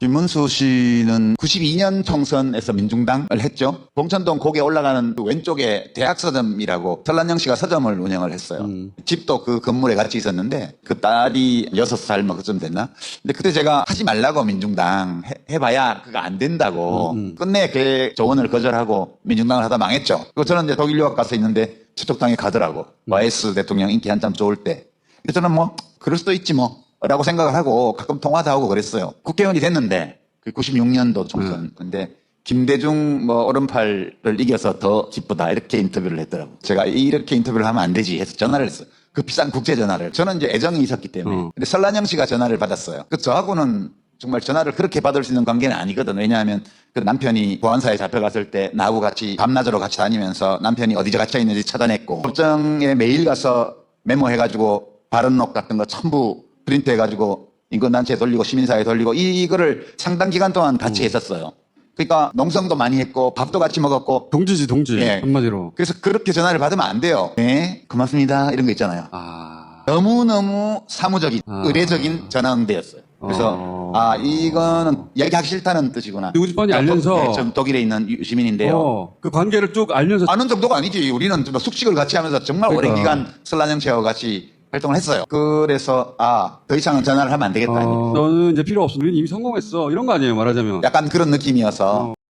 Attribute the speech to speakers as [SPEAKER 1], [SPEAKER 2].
[SPEAKER 1] 김문수 씨는 92년 총선에서 민중당을 했죠. 봉천동 고개 올라가는 그 왼쪽에 대학 서점이라고 설란영 씨가 서점을 운영을 했어요. 집도 그 건물에 같이 있었는데 그 딸이 6살 뭐 그쯤 됐나? 근데 그때 제가 하지 말라고 민중당 해, 봐야 그거 안 된다고 끝내 그 조언을 거절하고 민중당을 하다 망했죠. 그리고 저는 이제 독일 유학 가서 있는데 저쪽 당에 가더라고. 와이스 대통령 인기 한참 좋을 때. 그래서 저는 뭐 그럴 수도 있지 뭐 라고 생각을 하고 가끔 통화도 하고 그랬어요. 국회의원이 됐는데 그 96년도 총선. 근데 김대중 뭐 오른팔을 이겨서 더 기쁘다 이렇게 인터뷰를 했더라고. 제가 이렇게 인터뷰를 하면 안 되지 해서 전화를 했어요. 그 비싼 국제 전화를. 저는 이제 애정이 있었기 때문에.
[SPEAKER 2] 어.
[SPEAKER 1] 근데 설란영 씨가 전화를 받았어요. 그 저하고는 정말 전화를 그렇게 받을 수 있는 관계는 아니거든. 왜냐하면 그 남편이 보안사에 잡혀갔을 때 나하고 같이 밤낮으로 같이 다니면서 남편이 어디 갇혀 있는지 찾아냈고 법정에 매일 가서 메모해가지고 발언록 같은 거 전부 프린트해가지고 인권단체에 돌리고 시민사회에 돌리고 이- 이거를 상당 기간 동안 같이 했었어요. 그러니까 농성도 많이 했고 밥도 같이 먹었고
[SPEAKER 2] 동지지 동지
[SPEAKER 1] 예.
[SPEAKER 2] 한마디로.
[SPEAKER 1] 그래서 그렇게 전화를 받으면 안 돼요. 네, 고맙습니다. 이런 거 있잖아요.
[SPEAKER 2] 아.
[SPEAKER 1] 너무너무 사무적인,
[SPEAKER 2] 아.
[SPEAKER 1] 의례적인 전화 응대였어요. 그래서,
[SPEAKER 2] 어.
[SPEAKER 1] 아, 이거는 얘기하기 싫다는 뜻이구나.
[SPEAKER 2] 누구지 뻔히 알면서.
[SPEAKER 1] 네, 전 독일에 있는 유- 시민인데요.
[SPEAKER 2] 어, 그 관계를 쭉 알면서
[SPEAKER 1] 아는 정도가 아니지. 우리는 뭐 숙식을 같이 하면서 정말 오랜
[SPEAKER 2] 그러니까.
[SPEAKER 1] 기간 씨하고 같이 활동을 했어요. 그래서, 아, 더 이상은 전화를 하면 안 되겠다.
[SPEAKER 2] 어, 너는 이제 필요 없어. 우리는 이미 성공했어. 이런 거 아니에요, 말하자면.
[SPEAKER 1] 약간 그런 느낌이어서